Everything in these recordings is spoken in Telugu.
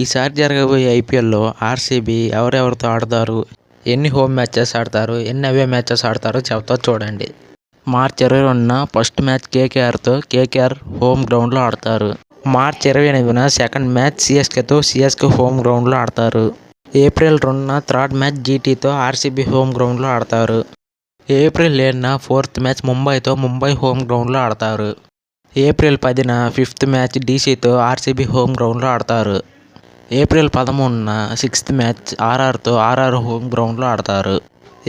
ఈసారి జరగబోయే ఐపీఎల్లో ఆర్సీబీ ఎవరెవరితో ఆడతారు ఎన్ని హోమ్ మ్యాచెస్ ఆడతారు ఎన్ని అవే మ్యాచెస్ ఆడతారో చెప్తా చూడండి. మార్చ్ ఇరవై రెండున ఫస్ట్ మ్యాచ్ కేకేఆర్తో కేకేఆర్ హోమ్ గ్రౌండ్లో ఆడతారు. మార్చ్ ఇరవై ఎనిమిదిన సెకండ్ మ్యాచ్ సిఎస్కేతో సిఎస్కే హోమ్ గ్రౌండ్లో ఆడతారు. ఏప్రిల్ రెండున థర్డ్ మ్యాచ్ జీటీతో ఆర్సీబీ హోమ్ గ్రౌండ్లో ఆడతారు. ఏప్రిల్ ఏడున ఫోర్త్ మ్యాచ్ ముంబైతో ముంబై హోమ్ గ్రౌండ్లో ఆడతారు. ఏప్రిల్ పదిన ఫిఫ్త్ మ్యాచ్ డీసీతో ఆర్సీబీ హోమ్ గ్రౌండ్లో ఆడతారు. ఏప్రిల్ పదమూడున సిక్స్త్ మ్యాచ్ ఆర్ఆర్తో ఆర్ఆర్ హోమ్ గ్రౌండ్లో ఆడతారు.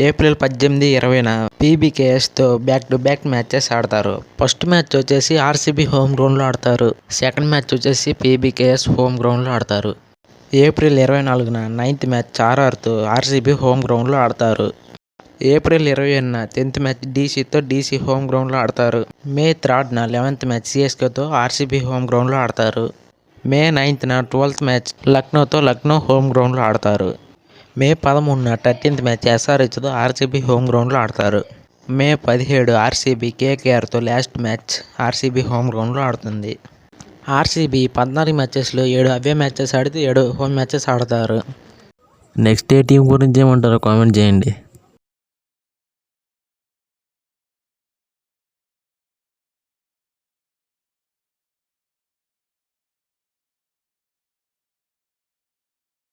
ఏప్రిల్ పద్దెనిమిది ఇరవైన పీబీకేఎస్తో బ్యాక్ టు బ్యాక్ మ్యాచెస్ ఆడతారు. ఫస్ట్ మ్యాచ్ వచ్చేసి ఆర్సీబీ హోమ్ గ్రౌండ్లో ఆడతారు. సెకండ్ మ్యాచ్ వచ్చేసి పీబీకేఎస్ హోమ్ గ్రౌండ్లో ఆడతారు. ఏప్రిల్ ఇరవై నాలుగున నైన్త్ మ్యాచ్ ఆర్ఆర్తో ఆర్సీబీ హోమ్ గ్రౌండ్లో ఆడతారు. ఏప్రిల్ ఇరవై ఎన్న టెన్త్ మ్యాచ్ డీసీతో డీసీ హోమ్ గ్రౌండ్లో ఆడతారు. మే థర్డ్న లెవెన్త్ మ్యాచ్ సిఎస్కేతో ఆర్సీబీ హోమ్ గ్రౌండ్లో ఆడతారు. మే నైన్త్న ట్వెల్త్ మ్యాచ్ లక్నోతో లక్నో హోమ్ గ్రౌండ్లో ఆడతారు. మే పదమూడున థర్టీన్త్ మ్యాచ్ ఎస్ఆర్హెచ్తో ఆర్సీబీ హోమ్ గ్రౌండ్లో ఆడతారు. మే పదిహేడు ఆర్సీబీ కేకేఆర్తో లాస్ట్ మ్యాచ్ ఆర్సీబీ హోమ్ గ్రౌండ్లో ఆడుతుంది. ఆర్సీబీ పద్నాలుగు మ్యాచెస్లో ఏడు అవే మ్యాచెస్ ఆడితే ఏడు హోమ్ మ్యాచెస్ ఆడతారు. నెక్స్ట్ ఏ టీం గురించి ఏమంటారో కామెంట్ చేయండి.